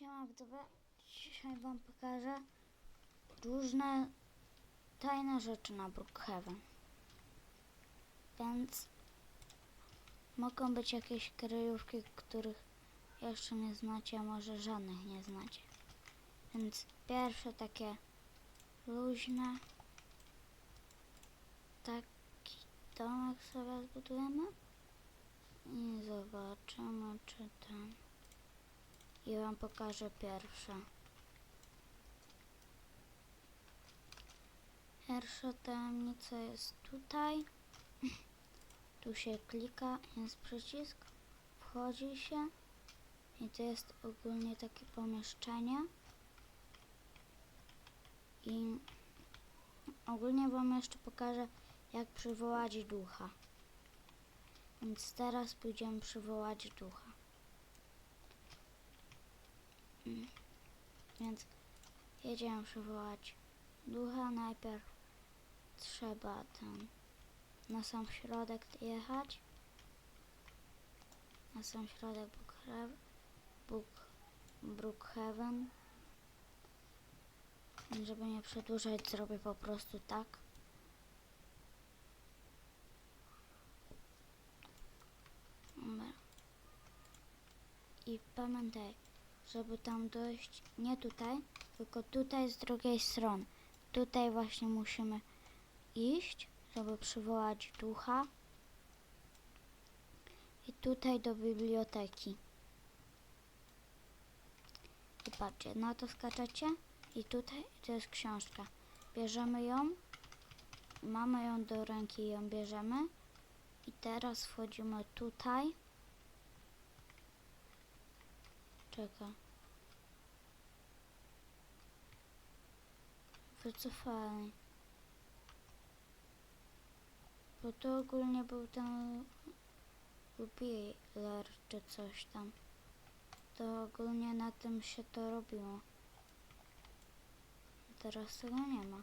Siema widzowie, dzisiaj wam pokażę różne tajne rzeczy na Brookhaven. Więc mogą być jakieś kryjówki, których jeszcze nie znacie, a może żadnych nie znacie. Więc pierwsze takie luźne taki domek sobie zbudujemy i zobaczymy czy ten i wam pokażę pierwsze. Pierwsza tajemnica jest tutaj. Tu się klika, jest przycisk, wchodzi się i to jest ogólnie takie pomieszczenie. I ogólnie wam jeszcze pokażę jak przywołać ducha. Więc teraz pójdziemy przywołać ducha. Więc jedziemy przywołać ducha. Najpierw trzeba tam na sam środek jechać. Na sam środek Brookhaven. Brook, Brookhaven. Żeby nie przedłużać, zrobię po prostu tak. I pamiętaj, żeby tam dojść nie tutaj, tylko tutaj z drugiej strony. Tutaj właśnie musimy iść, żeby przywołać ducha. I tutaj do biblioteki. I patrzcie, na to skaczecie i tutaj to jest książka. Bierzemy ją, mamy ją do ręki ją bierzemy. I teraz wchodzimy tutaj. Czekaj. Wycofali. Bo to ogólnie był ten jubiler czy coś tam. To ogólnie na tym się to robiło. Teraz tego nie ma.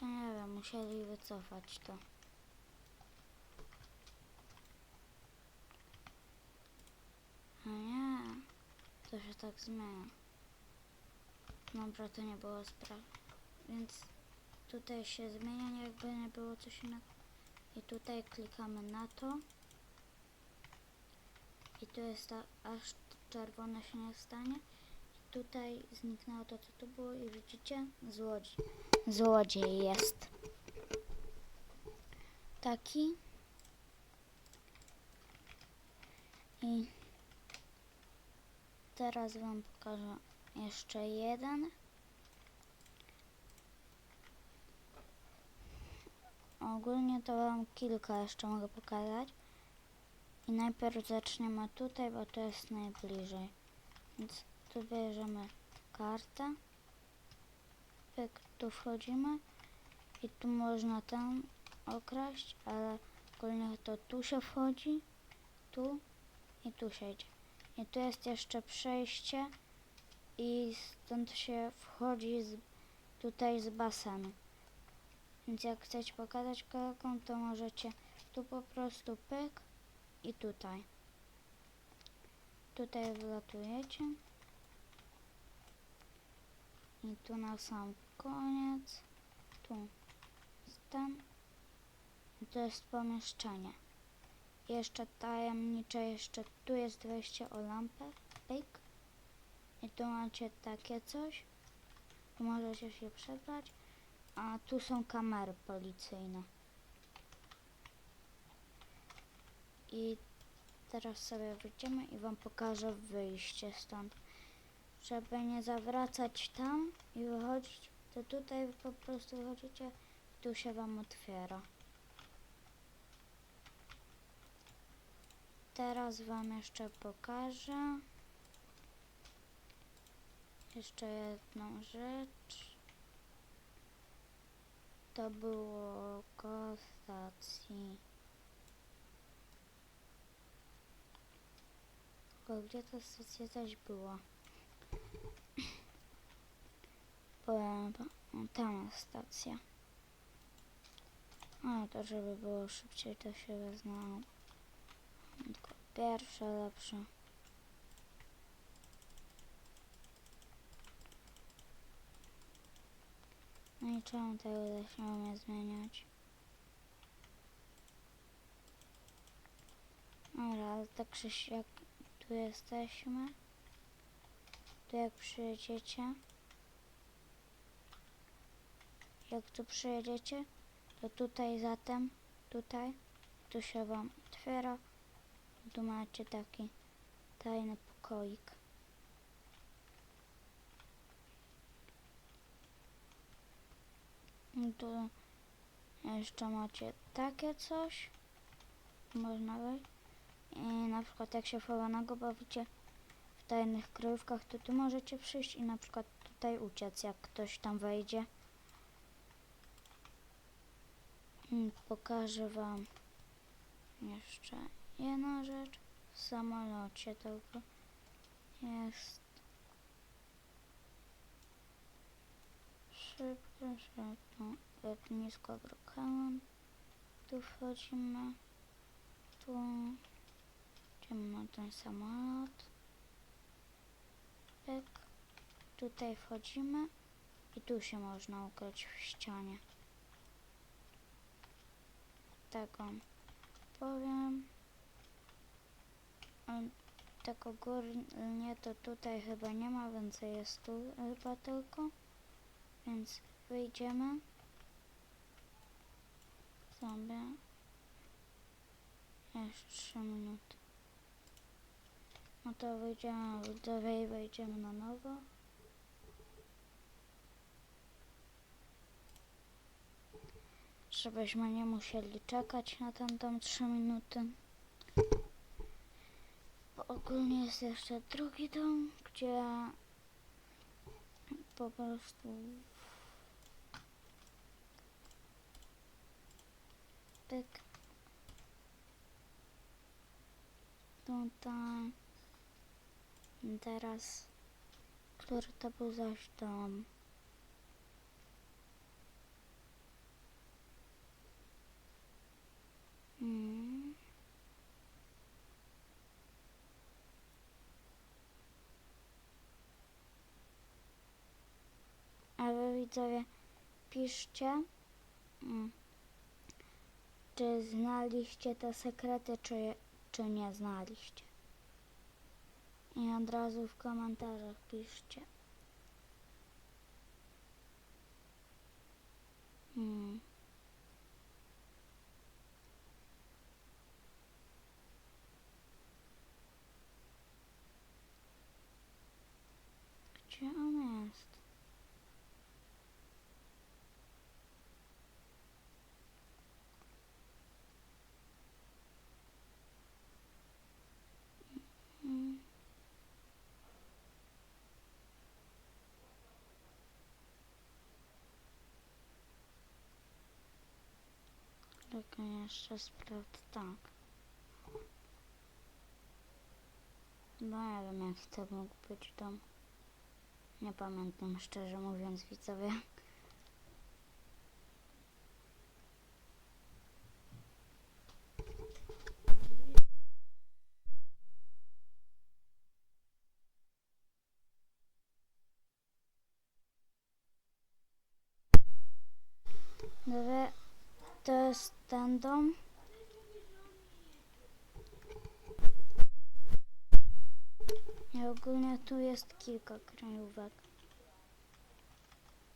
To nie wiem, musieli wycofać to. A nie, to się tak zmienia. Dobra, to nie było sprawy. Więc tutaj się zmienia, jakby nie było coś innego. I tutaj klikamy na to. I tu jest ta, aż czerwone się nie stanie. I tutaj zniknęło to, co tu było i widzicie? Złodziej. Złodziej jest. Taki. I teraz wam pokażę jeszcze jeden. Ogólnie to wam kilka jeszcze mogę pokazać. I najpierw zaczniemy tutaj, bo to jest najbliżej. Więc tu bierzemy kartę. Pyk, tu wchodzimy. I tu można tam okraść, ale ogólnie to tu się wchodzi. Tu i tu się idzie. I tu jest jeszcze przejście i stąd się wchodzi z, tutaj z basenu. Więc jak chcecie pokazać kolegom, to możecie tu po prostu pyk i tutaj. Tutaj wlatujecie. I tu na sam koniec. Tu ten. I to jest pomieszczenie. Jeszcze tajemnicze, jeszcze tu jest wejście o lampę. Pyk. I tu macie takie coś. Możecie się przebrać. A tu są kamery policyjne. I teraz sobie wyjdziemy i wam pokażę wyjście stąd. Żeby nie zawracać tam i wychodzić, to tutaj po prostu wychodzicie i tu się wam otwiera. Teraz wam jeszcze pokażę jeszcze jedną rzecz. To było koło stacji. Gdzie ta stacja zaś była? Była tam stacja. A to żeby było szybciej to się wyznało. Tylko pierwsze lepsze. Czemu tego umiem zmieniać? Dobra, tak jak tu jesteśmy, to jak przyjedziecie, jak tu przyjedziecie, to tutaj zatem, tutaj, tu się wam otwiera, tu macie taki tajny pokoik. Tu jeszcze macie takie coś, można wejść. I na przykład jak się chowanego bawicie w tajnych kryjówkach, to tu możecie przyjść i na przykład tutaj uciec, jak ktoś tam wejdzie. Mm, Pokażę wam jeszcze jedna rzecz. W samolocie tylko jest szybko, szybko, lotnisko Brookhaven. Tu wchodzimy. Tu idziemy na ten samolot. Pyk. Tutaj wchodzimy i tu się można ukryć w ścianie. Tak wam powiem. Em, Tak ogólnie to tutaj chyba nie ma, więcej jest tu chyba tylko. Więc wyjdziemy sobie jeszcze 3 minuty. No to wyjdziemy widzowie i wejdziemy na nowo. Żebyśmy nie musieli czekać na tamtą 3 minuty. Bo ogólnie jest jeszcze drugi dom, gdzie po prostu pyk. Tutaj teraz który to był zaś dom? Mm. A wy widzowie piszcie. Mm, czy znaliście te sekrety czy, czy nie znaliście i od razu w komentarzach piszcie. Hmm. Gdzie on jest? Hmm. Tylko jeszcze sprawdzę tak. No ja wiem jak to mógł być dom. Nie pamiętam szczerze mówiąc widzowie. Dobra, to jest ten dom. I ogólnie tu jest kilka krajówek.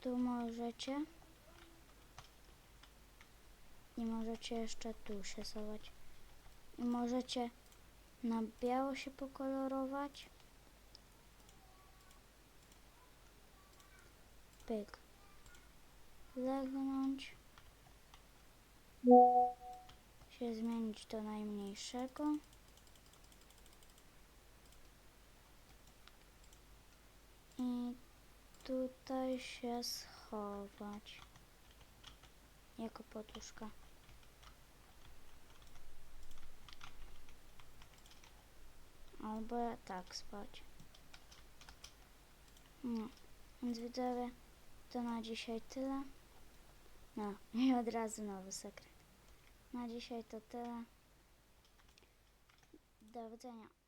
Tu możecie. I możecie jeszcze tu się schować. I możecie na biało się pokolorować. Pyk. Legnąć. Się zmienić do najmniejszego. I tutaj się schować. Jako poduszka. Albo tak spać. No, więc widzowie, to na dzisiaj tyle. No, i od razu nowy sekret. Na dzisiaj to tyle. Do widzenia.